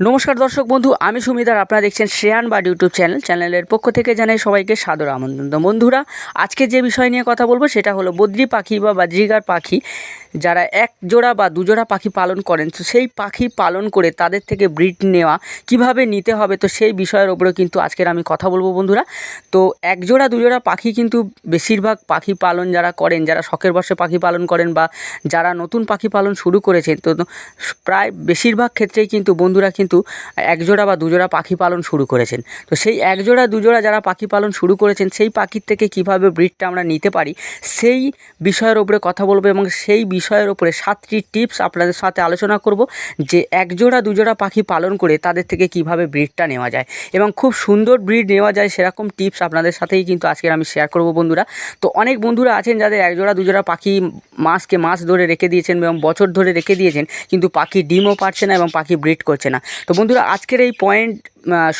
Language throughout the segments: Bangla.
নমস্কার দর্শক বন্ধু, আমি সুমিতার। আপনারা দেখছেন শ্রেয়ান বা ইউটিউব চ্যানেল। চ্যানেলের পক্ষ থেকে জানাই সবাইকে সাদর আমন্ত্রণ। বন্ধুরা, আজকে যে বিষয় নিয়ে কথা বলব সেটা হলো বদ্রি পাখি বা বাজরিগার পাখি। যারা এক জোড়া বা দুজোড়া পাখি পালন করেন, তো সেই পাখি পালন করে তাদের থেকে ব্রিড নেওয়া কীভাবে নিতে হবে, তো সেই বিষয়ের ওপরে কিন্তু আজকের আমি কথা বলব বন্ধুরা। তো এক জোড়া দুজোড়া পাখি কিন্তু বেশিরভাগ পাখি পালন যারা করেন, যারা শখের বসে পাখি পালন করেন বা যারা নতুন পাখি পালন শুরু করেছেন, তো প্রায় বেশিরভাগ ক্ষেত্রেই কিন্তু বন্ধুরা কিন্তু একজোড়া বা দুজোড়া পাখি পালন শুরু করেছেন। তো সেই একজোড়া, দুজোড়া যারা পাখি পালন শুরু করেছেন, সেই পাখির থেকে কীভাবে ব্রিডটা আমরা নিতে পারি, সেই বিষয়ের উপরে কথা বলব এবং সেই বিষয়ের উপরে সাতটি টিপস আপনাদের সাথে আলোচনা করব যে একজোড়া, দুজোড়া পাখি পালন করে তাদের থেকে কীভাবে ব্রিডটা নেওয়া যায় এবং খুব সুন্দর ব্রিড নেওয়া যায় সেরকম টিপস আপনাদের সাথেই কিন্তু আজকের আমি শেয়ার করব বন্ধুরা। তো অনেক বন্ধুরা আছেন যাদের একজোড়া, দুজোড়া পাখি মাসকে মাস ধরে রেখে দিয়েছেন এবং বছর ধরে রেখে দিয়েছেন কিন্তু পাখি ডিমও পারছে না এবং পাখি ব্রিড করছে না। তো বন্ধুরা আজকের এই পয়েন্ট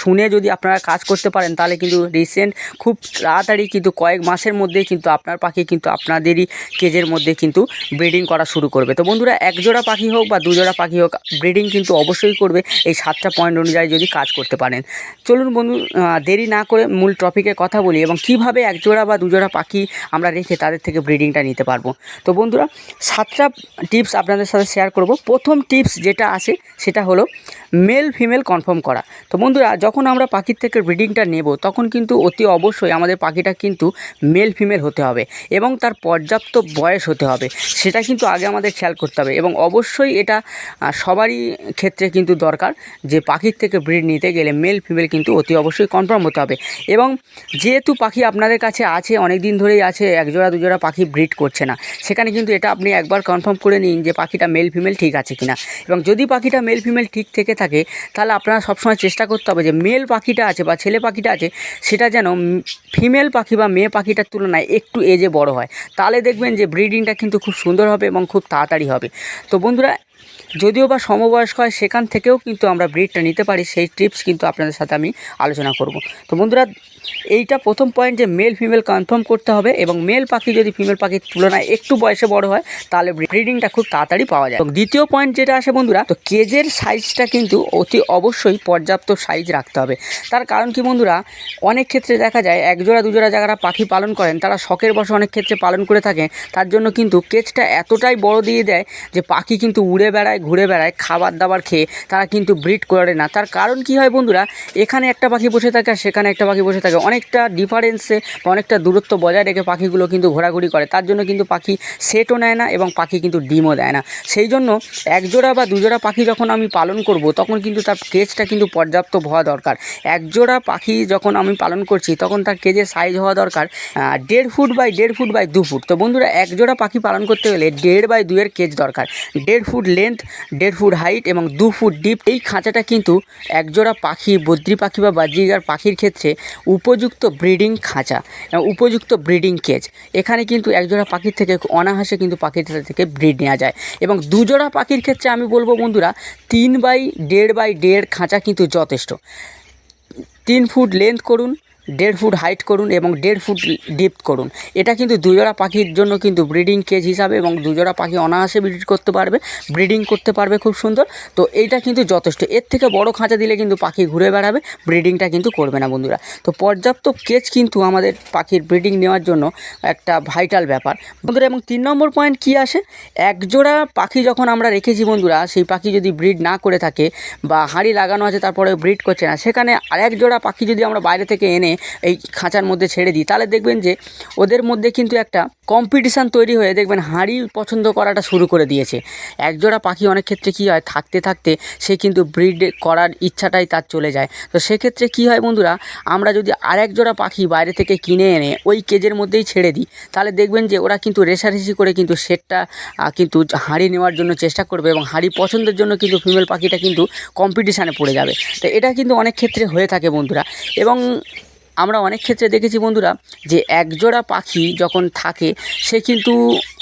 শুনে যদি আপনারা কাজ করতে পারেন, তাহলে কিন্তু রিসেন্ট খুব তাড়াতাড়ি কিন্তু কয়েক মাসের মধ্যেই কিন্তু আপনার পাখি কিন্তু আপনাদেরই কেজের মধ্যে কিন্তু ব্রিডিং করা শুরু করবে। তো বন্ধুরা এক জোড়া পাখি হোক বা দুজোড়া পাখি হোক ব্রিডিং কিন্তু অবশ্যই করবে এই সাতটা পয়েন্ট অনুযায়ী যদি কাজ করতে পারেন। চলুন বন্ধু দেরি না করে মূল টপিকে কথা বলি এবং কীভাবে এক জোড়া বা দুজোড়া পাখি আমরা রেখে তাদের থেকে ব্রিডিংটা নিতে পারব। তো বন্ধুরা, সাতটা টিপস আপনাদের সাথে শেয়ার করব। প্রথম টিপস যেটা আছে, সেটা হলো মেল ফিমেল কনফার্ম করা। তো বন্ধুরা, যখন আমরা পাখির থেকে ব্রিডিংটা নেব, তখন কিন্তু অতি অবশ্যই আমাদের পাখিটা কিন্তু মেল ফিমেল হতে হবে এবং তার পর্যাপ্ত বয়স হতে হবে। সেটা কিন্তু আগে আমাদের খেয়াল করতে হবে এবং অবশ্যই এটা সবারই ক্ষেত্রে কিন্তু দরকার যে পাখির থেকে ব্রিড নিতে গেলে মেল ফিমেল কিন্তু অতি অবশ্যই কনফার্ম হতে হবে এবং যেহেতু পাখি আপনাদের কাছে আছে অনেক দিন ধরেই আছে, একজোড়া, দুজোড়া পাখি ব্রিড করছে না, সেখানে কিন্তু এটা আপনি একবার কনফার্ম করে নিন যে পাখিটা মেল ফিমেল ঠিক আছে কিনা। এবং যদি পাখিটা মেল ফিমেল ঠিক থেকে থাকে, তাহলে আপনারা সবসময় চেষ্টা হবে যে মেল পাখিটা আছে বা ছেলে পাখিটা আছে, সেটা যেন ফিমেল পাখি বা মেয়ে পাখিটার তুলনায় একটু এজে বড় হয়। তাহলে দেখবেন যে ব্রিডিংটা কিন্তু খুব সুন্দর হবে এবং খুব তাড়াতাড়ি হবে। তো বন্ধুরা, যদিও বা সমবয়স্ক হয়, সেখান থেকেও কিন্তু আমরা ব্রিডটা নিতে পারি। সেই টিপস কিন্তু আপনাদের সাথে আমি আলোচনা করব। তো বন্ধুরা এইটা প্রথম পয়েন্ট যে মেল ফিমেল কনফার্ম করতে হবে এবং মেল পাখি যদি ফিমেল পাখির তুলনায় একটু বয়সে বড় হয়, তাহলে ব্রিডিংটা খুব তাড়াতাড়ি পাওয়া যায়। এবং দ্বিতীয় পয়েন্ট যেটা আসে বন্ধুরা, তো কেজের সাইজটা কিন্তু অতি অবশ্যই পর্যাপ্ত সাইজ রাখতে হবে। তার কারণ কি বন্ধুরা, অনেক ক্ষেত্রে দেখা যায় একজোড়া, দুজোড়া যারা পাখি পালন করেন, তারা শখের বসে অনেক ক্ষেত্রে পালন করে থাকে। তার জন্য কিন্তু কেজটা এতটাই বড় দিয়ে দেয় যে পাখি কিন্তু উড়ে বেড়ায়, ঘুরে বেড়ায়, খাবার দাবার খেয়ে তারা কিন্তু ব্রিড করে না। তার কারণ কি হয় বন্ধুরা, এখানে একটা পাখি বসে থাকে আর সেখানে একটা পাখি বসে থাকে। অনেকটা ডিফারেন্সে অনেকটা দূরত্ব বজায় রেখে পাখিগুলো কিন্তু ঘোরাঘুরি করে। তার জন্য কিন্তু পাখি সেটও নেয় না এবং পাখি কিন্তু ডিমও দেয় না। সেই জন্য এক জোড়া বা দুজোড়া পাখি যখন আমি পালন করব, তখন কিন্তু তার কেজটা কিন্তু পর্যাপ্ত হওয়া দরকার। এক জোড়া পাখি যখন আমি পালন করছি, তখন তার কেজের সাইজ হওয়া দরকার দেড় ফুট বাই দেড় ফুট বাই দু ফুট। তো বন্ধুরা এক জোড়া পাখি পালন করতে গেলে দেড় বাই দুয়ের কেজ দরকার। দেড় ফুট লেন্থ দেড় ফুট হাইট এবং দু ফুট ডিপ এই খাঁচাটা কিন্তু একজোড়া পাখি, বদ্রি পাখি বা বাজিগার পাখির ক্ষেত্রে উপযুক্ত ব্রিডিং খাঁচা, এবং উপযুক্ত ব্রিডিং কেজ। এখানে কিন্তু একজোড়া পাখির থেকে অনাহাসে কিন্তু পাখির থেকে ব্রিড নেওয়া যায়। এবং দুজোড়া পাখির ক্ষেত্রে আমি বলব বন্ধুরা, তিন বাই দেড় বাই দেড় খাঁচা কিন্তু যথেষ্ট। তিন ফুট লেন্থ করুন দেড় ফুট হাইট করুন এবং দেড় ফুট ডিপ করুন। এটা কিন্তু দুজোড়া পাখির জন্য কিন্তু ব্রিডিং কেজ হিসাবে এবং দুজোড়া পাখি অনায়াসে ব্রিড করতে পারবে ব্রিডিং করতে পারবে খুব সুন্দর। তো এইটা কিন্তু যথেষ্ট। এর থেকে বড় খাঁচা দিলে কিন্তু পাখি ঘুরে বেড়াবে ব্রিডিংটা কিন্তু করবে না বন্ধুরা। তো পর্যাপ্ত কেজ কিন্তু আমাদের পাখির ব্রিডিং নেওয়ার জন্য একটা ভাইটাল ব্যাপার। বন্ধুরা, এবং তিন নম্বর পয়েন্ট কি আসে? একজোড়া পাখি যখন আমরা রেখেছি বন্ধুরা, সেই পাখি যদি ব্রিড না করে থাকে বা হাঁড়ি লাগানো আছে তারপরে ব্রিড করছে না, সেখানে আরেক জোড়া পাখি যদি আমরা বাইরে থেকে এনে এই খাঁচার মধ্যে ছেড়ে দিই। তাহলে দেখবেন যে ওদের মধ্যে কিন্তু একটা কম্পিটিশান তৈরি হয়ে দেখবেন হাঁড়ি পছন্দ করাটা শুরু করে দিয়েছে। একজোড়া পাখি অনেক ক্ষেত্রে কী হয়, থাকতে থাকতে সে কিন্তু ব্রিড করার ইচ্ছাটাই তার চলে যায়। তো সেক্ষেত্রে কী হয় বন্ধুরা, আমরা যদি আরেক জোড়া পাখি বাইরে থেকে কিনে এনে ওই কেজের মধ্যেই ছেড়ে দিই, তাহলে দেখবেন যে ওরা কিন্তু রেশারেশি করে কিন্তু সেটটা কিন্তু হাঁড়ি নেওয়ার জন্য চেষ্টা করবে এবং হাঁড়ি পছন্দের জন্য কিন্তু ফিমেল পাখিটা কিন্তু কম্পিটিশানে পড়ে যাবে। তো এটা কিন্তু অনেক ক্ষেত্রে হয়ে থাকে বন্ধুরা। এবং আমরা অনেক ক্ষেত্রে দেখেছি বন্ধুরা যে একজোড়া পাখি যখন থাকে, সে কিন্তু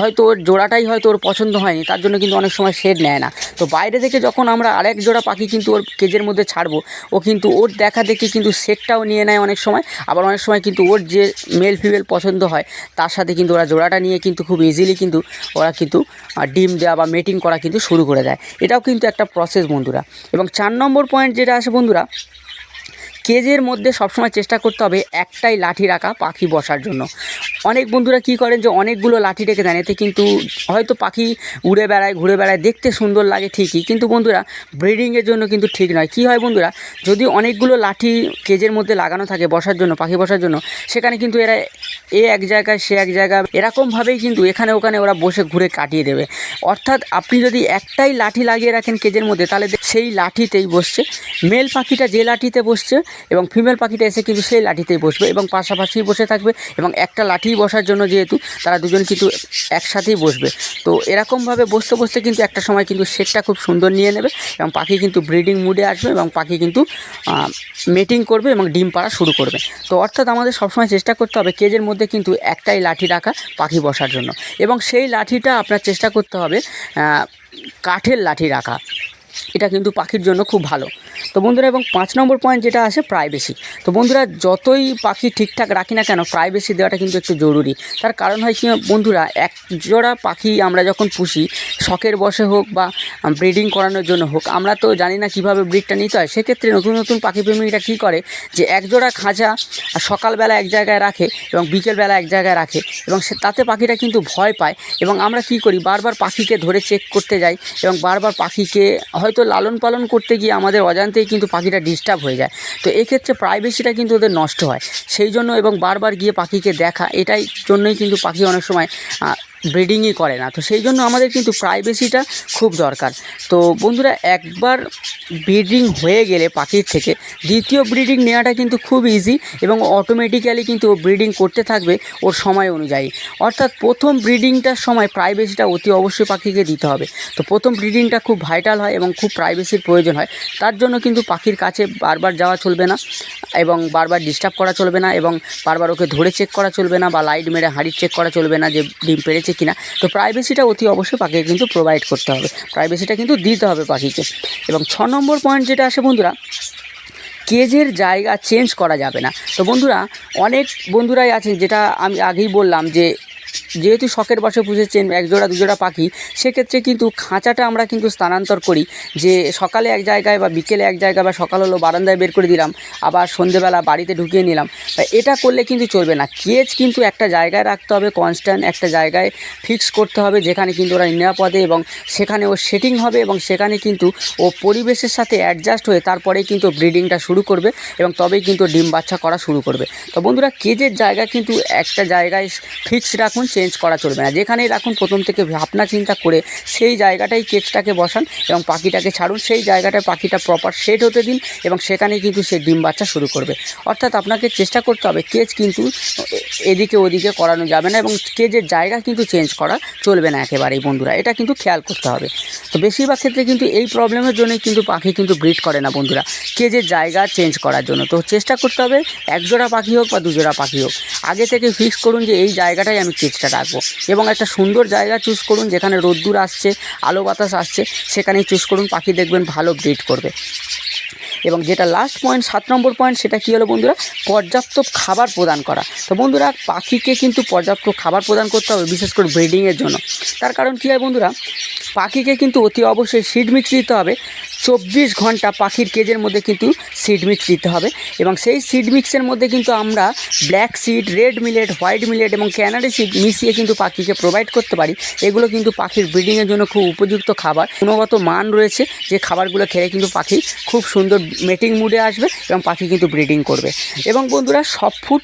হয়তো ওর জোড়াটাই হয়তো ওর পছন্দ হয়নি, তার জন্য কিন্তু অনেক সময় শেড নেয় না। তো বাইরে থেকে যখন আমরা আরেক জোড়া পাখি কিন্তু ওর কেজের মধ্যে ছাড়বো, ও কিন্তু ওর দেখা দেখি কিন্তু শেডটাও নিয়ে নেয় অনেক সময়, আবার অনেক সময় কিন্তু ওর যে মেল ফিমেল পছন্দ হয়, তার সাথে কিন্তু ওরা জোড়াটা নিয়ে কিন্তু খুব ইজিলি কিন্তু ওরা কিন্তু ডিম দেওয়া বা মেটিং করা কিন্তু শুরু করে দেয়। এটাও কিন্তু একটা প্রসেস বন্ধুরা। এবং চার নম্বর পয়েন্ট যেটা আসে বন্ধুরা কেজের মধ্যে সবসময় চেষ্টা করতে হবে একটাই লাঠি রাখা পাখি বসার জন্য। অনেক বন্ধুরা কি করেন যে অনেকগুলো লাঠি রেখে দেন, এতে কিন্তু হয়তো পাখি উড়ে বেড়ায়, ঘুরে বেড়ায়, দেখতে সুন্দর লাগে ঠিকই। কিন্তু বন্ধুরা ব্রিডিংয়ের জন্য কিন্তু ঠিক নয়। কী হয় বন্ধুরা, যদি অনেকগুলো লাঠি কেজের মধ্যে লাগানো থাকে বসার জন্য, পাখি বসার জন্য, সেখানে কিন্তু এরা এ এক জায়গায়, সে এক জায়গায়, এরকমভাবেই কিন্তু এখানে ওখানে ওরা বসে ঘুরে কাটিয়ে দেবে। অর্থাৎ আপনি যদি একটাই লাঠি লাগিয়ে রাখেন কেজের মধ্যে, তাহলে সেই লাঠিতেই বসছে। মেল পাখিটা যে লাঠিতে বসছে এবং ফিমেল পাখিটা এসে কিন্তু সেই লাঠিতেই বসবে এবং পাশাপাশি বসে থাকবে এবং একটা লাঠি বসার জন্য যেহেতু তারা দুজন কিন্তু একসাথেই বসবে। তো এরকমভাবে বসতে বসতে কিন্তু একটা সময় কিন্তু শেডটা খুব সুন্দর নিয়ে নেবে এবং পাখি কিন্তু ব্রিডিং মুডে আসবে এবং পাখি কিন্তু মেটিং করবে এবং ডিম পাড়া শুরু করবে। তো অর্থাৎ আমাদের সবসময় চেষ্টা করতে হবে কেজের মধ্যে কিন্তু একটাই লাঠি রাখা পাখি বসার জন্য। এবং সেই লাঠিটা আপনার চেষ্টা করতে হবে কাঠের লাঠি রাখা। এটা কিন্তু পাখির জন্য খুব ভালো। তো বন্ধুরা, এবং পাঁচ নম্বর পয়েন্ট যেটা আসে প্রাইভেসি তো বন্ধুরা, যতই পাখি ঠিকঠাক রাখি না কেন প্রাইভেসি দেওয়াটা কিন্তু একটু জরুরি। তার কারণ হয় কি, বন্ধুরা এক জোড়া পাখি আমরা যখন পুষি, শখের বসে হোক বা ব্রিডিং করানোর জন্য হোক, আমরা তো জানি না কীভাবে ব্রিডটা নিতে হয়। সেক্ষেত্রে নতুন নতুন পাখি প্রেমীরা কী করে, যে এক জোড়া খাঁচা সকালবেলা এক জায়গায় রাখে এবং বিকেলবেলা এক জায়গায় রাখে এবং সে, তাতে পাখিটা কিন্তু ভয় পায়। এবং আমরা কি করি, বারবার পাখিকে ধরে চেক করতে যাই এবং বারবার পাখিকে হয়তো লালন পালন করতে গিয়ে আমাদের অজান্তেই কিন্তু পাখিটা ডিস্টার্ব হয়ে যায়। তো এক্ষেত্রে প্রাইভেসিটা কিন্তু ওদের নষ্ট হয়। সেই জন্য এবং বারবার গিয়ে পাখিকে দেখা, এটাই জন্যই কিন্তু পাখি অনেক সময় ব্রিডিংই করে না। তো সেই জন্য আমাদের কিন্তু প্রাইভেসিটা খুব দরকার। তো বন্ধুরা, একবার ব্রিডিং হয়ে গেলে পাখির থেকে দ্বিতীয় ব্রিডিং নেওয়াটা কিন্তু খুব ইজি এবং অটোমেটিক্যালি কিন্তু ও ব্রিডিং করতে থাকবে ওর সময় অনুযায়ী। অর্থাৎ প্রথম ব্রিডিংটার সময় প্রাইভেসিটা অতি অবশ্যই পাখিকে দিতে হবে। তো প্রথম ব্রিডিংটা খুব ভাইটাল হয় এবং খুব প্রাইভেসির প্রয়োজন হয়। তার জন্য কিন্তু পাখির কাছে বারবার যাওয়া চলবে না এবং বারবার ডিস্টার্ব করা চলবে না এবং বারবার ওকে ধরে চেক করা চলবে না বা লাইট মেরে হাঁড়ি চেক করা চলবে না যে ডিম পেড়েছে কিনা। তো প্রাইভেসিটা অতি অবশ্যই পাখিকে কিন্তু প্রোভাইড করতে হবে। প্রাইভেসিটা কিন্তু দিতে হবে পাখিকে। এবং ছ নম্বর পয়েন্ট যেটা আসে বন্ধুরা, কেজের জায়গা চেঞ্জ করা যাবে না। তো বন্ধুরা, অনেক বন্ধুরাই আছেন যেটা আমি আগেই বললাম যে যেহেতু শখের বসে পুষেছেন এক জোড়া, দু জোড়া পাখি, সেক্ষেত্রে কিন্তু খাঁচাটা আমরা কিন্তু স্থানান্তর করি। যে সকালে এক জায়গায় বা বিকেলে এক জায়গায় বা সকাল হলো বারান্দায় বের করে দিলাম, আবার সন্ধেবেলা বাড়িতে ঢুকিয়ে নিলাম এটা করলে কিন্তু চলবে না। কেজ কিন্তু একটা জায়গায় রাখতে হবে কনস্ট্যান্ট একটা জায়গায় ফিক্স করতে হবে, যেখানে কিন্তু ওরা নিরাপদে এবং সেখানে ও সেটিং হবে এবং সেখানে কিন্তু ও পরিবেশের সাথে অ্যাডজাস্ট হয়ে তারপরেই কিন্তু ব্রিডিংটা শুরু করবে এবং তবেই কিন্তু ডিম বাচ্চা করা শুরু করবে। তো বন্ধুরা, কেজের জায়গা কিন্তু একটা জায়গায় ফিক্সড রাখুন চেঞ্জ করা চলবে না। যেখানেই রাখুন, প্রথম থেকে ভাবনা চিন্তা করে সেই জায়গাটাই কেজটাকে বসান এবং পাখিটাকে ছাড়ুন। সেই জায়গাটায় পাখিটা প্রপার সেট হতে দিন এবং সেখানেই কিন্তু সে ডিম বাচ্চা শুরু করবে। অর্থাৎ আপনাকে চেষ্টা করতে হবে কেজ কিন্তু এদিকে ওদিকে করানো যাবে না এবং কেজের জায়গা কিন্তু চেঞ্জ করা চলবে না একেবারেই বন্ধুরা। এটা কিন্তু খেয়াল করতে হবে। তো বেশিরভাগ ক্ষেত্রে কিন্তু এই প্রবলেমের জন্যই কিন্তু পাখি কিন্তু ব্রিড করে না বন্ধুরা। কেজের জায়গা চেঞ্জ করার জন্য। তো চেষ্টা করতে হবে, একজোড়া পাখি হোক বা দুজোড়া পাখি হোক, আগে থেকে ফিক্স করুন যে এই জায়গাটাই আমি কেজটা রাখব। এবং একটা সুন্দর জায়গা চুজ করুন, যেখানে রোদ্দুর আসছে, আলো বাতাস আসছে, সেখানেই চুজ করুন, পাখি দেখবেন ভালো ব্রিড করবে। এবং যেটা লাস্ট পয়েন্ট সাত নম্বর পয়েন্ট সেটা কী হলো বন্ধুরা? পর্যাপ্ত খাবার প্রদান করা। তো বন্ধুরা, পাখিকে কিন্তু পর্যাপ্ত খাবার প্রদান করতে হবে, বিশেষ করে ব্রিডিংয়ের জন্য। তার কারণ কী হয় বন্ধুরা? পাখিকে কিন্তু অতি অবশ্যই সিড মিক্স দিতে হবে। চব্বিশ ঘণ্টা পাখির কেজের মধ্যে কিন্তু সিড মিক্স দিতে হবে। এবং সেই সিড মিক্সের মধ্যে কিন্তু আমরা black seed red millet white millet এবং ক্যানারি সিড মিশিয়ে কিন্তু পাখিকে প্রোভাইড করতে পারি। এগুলো কিন্তু পাখির ব্রিডিংয়ের জন্য খুব উপযুক্ত খাবার। গুণগত মান রয়েছে যে খাবারগুলো খেলে কিন্তু পাখি খুব সুন্দর মেটিং মুডে আসবে এবং পাখি কিন্তু ব্রিডিং করবে। এবং বন্ধুরা সব ফুড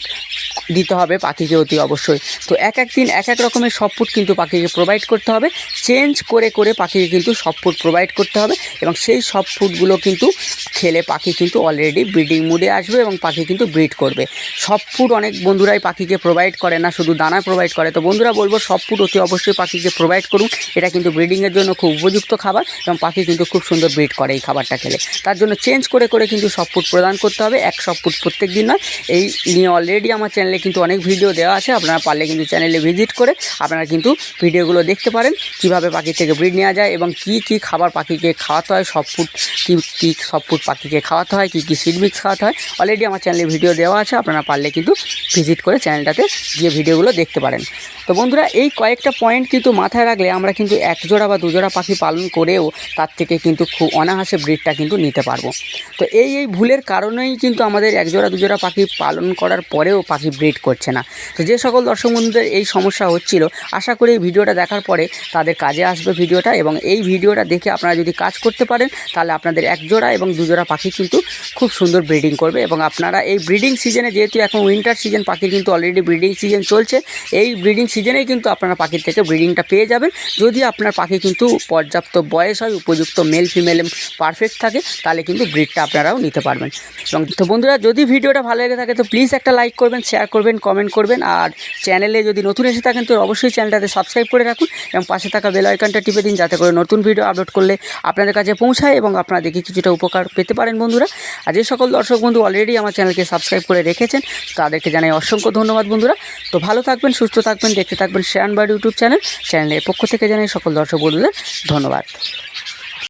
দিতে হবে পাখিকে অতি অবশ্যই। তো এক এক দিন এক এক রকমের সব ফুড কিন্তু পাখিকে প্রোভাইড করতে হবে। চেঞ্জ করে করে পাখিকে কিন্তু সব ফুড প্রোভাইড করতে হবে এবং সেই সব ফুডগুলো কিন্তু খেলে পাখি কিন্তু অলরেডি ব্রিডিং মুডে আসবে এবং পাখি কিন্তু ব্রিড করবে। সব ফুড অনেক বন্ধুরাই পাখিকে প্রোভাইড করে না, শুধু দানা প্রোভাইড করে। তো বন্ধুরা বলব, সব ফুড অতি অবশ্যই পাখিকে প্রোভাইড করুন। এটা কিন্তু ব্রিডিংয়ের জন্য খুব উপযুক্ত খাবার এবং পাখি কিন্তু খুব সুন্দর ব্রিড করে এই খাবারটা খেলে। তার জন্য চেঞ্জ করে করে কিন্তু সব ফুড প্রদান করতে হবে। এক সব ফুড প্রত্যেক দিন নয়। এই নিয়ে অলরেডি আমার চ্যানেলে কিন্তু অনেক ভিডিও দেওয়া আছে, আপনারা পারলে কিন্তু চ্যানেলে ভিজিট করে আপনারা কিন্তু ভিডিওগুলো দেখতে পারেন, কীভাবে পাখির থেকে ব্রিড নেওয়া যায় এবং কি কি খাবার পাখিকে খাওয়াতে হয়, সব ফুড কী কী সব ফুড পাখিকে খাওয়াতে হয়, কী কী সিড মিক্স খাওয়াতে হয় অলরেডি আমার চ্যানেলে ভিডিও দেওয়া আছে, আপনারা পারলে কিন্তু ভিজিট করে চ্যানেলটাতে গিয়ে ভিডিওগুলো দেখতে পারেন। তো বন্ধুরা, এই কয়েকটা পয়েন্ট কিন্তু মাথায় রাখলে আমরা কিন্তু এক জোড়া বা দুজোড়া পাখি পালন করেও তার থেকে কিন্তু খুব অনায়াসে ব্রিডটা কিন্তু নিতে পারব। তো এই এই ভুলের কারণেই কিন্তু আমাদের এক জোড়া দুজোড়া পাখি পালন করার পরেও পাখি ব্রিড করছে না। তো যে সকল দর্শক বন্ধুদের এই সমস্যা হচ্ছিল, আশা করি এই ভিডিওটা দেখার পরে তাদের কাজে আসবে ভিডিওটা এবং এই ভিডিওটা দেখে আপনারা যদি কাজ করতে পারেন, তাহলে আপনাদের এক জোড়া এবং দুজোড়া পাখি কিন্তু খুব সুন্দর ব্রিডিং করবে এবং আপনারা এই ব্রিডিং সিজনে যেহেতু এখন উইন্টার সিজন পাখির কিন্তু অলরেডি ব্রিডিং সিজন চলছে, এই ব্রিডিং সিজনেই কিন্তু আপনারা পাখির থেকে ব্রিডিংটা পেয়ে যাবেন। যদি আপনার পাখি কিন্তু পর্যাপ্ত বয়স হয়, উপযুক্ত মেল ফিমেল পারফেক্ট থাকে, তাহলে কিন্তু ব্রিডটা আপনারাও নিতে পারবেন। এবং তো বন্ধুরা, যদি ভিডিওটা ভালো লেগে থাকে, তো প্লিজ একটা লাইক করবেন শেয়ার কমেন্ট করবেন, আর চ্যানেলে যদি নতুন এসে থাকেন, তো অবশ্যই চ্যানেলটাতে সাবস্ক্রাইব করে রাখুন এবং পাশে থাকা বেল আইকনটা টিপে দিন, যাতে করে নতুন ভিডিও আপলোড করলে আপনাদের কাছে পৌঁছায় এবং আপনারা দেখে কিছুটা উপকার পেতে পারেন বন্ধুরা। আর যে সকল দর্শক বন্ধু অলরেডি আমার চ্যানেলকে সাবস্ক্রাইব করে রেখেছেন, তাদেরকে জানাই অসংখ্য ধন্যবাদ বন্ধুরা। তো ভালো থাকবেন, সুস্থ থাকবেন, দেখতে থাকবেন শেয়ার বাড়ি ইউটিউব চ্যানেল চ্যানেলের পক্ষ থেকে জানাই সকল দর্শক বন্ধুদের ধন্যবাদ।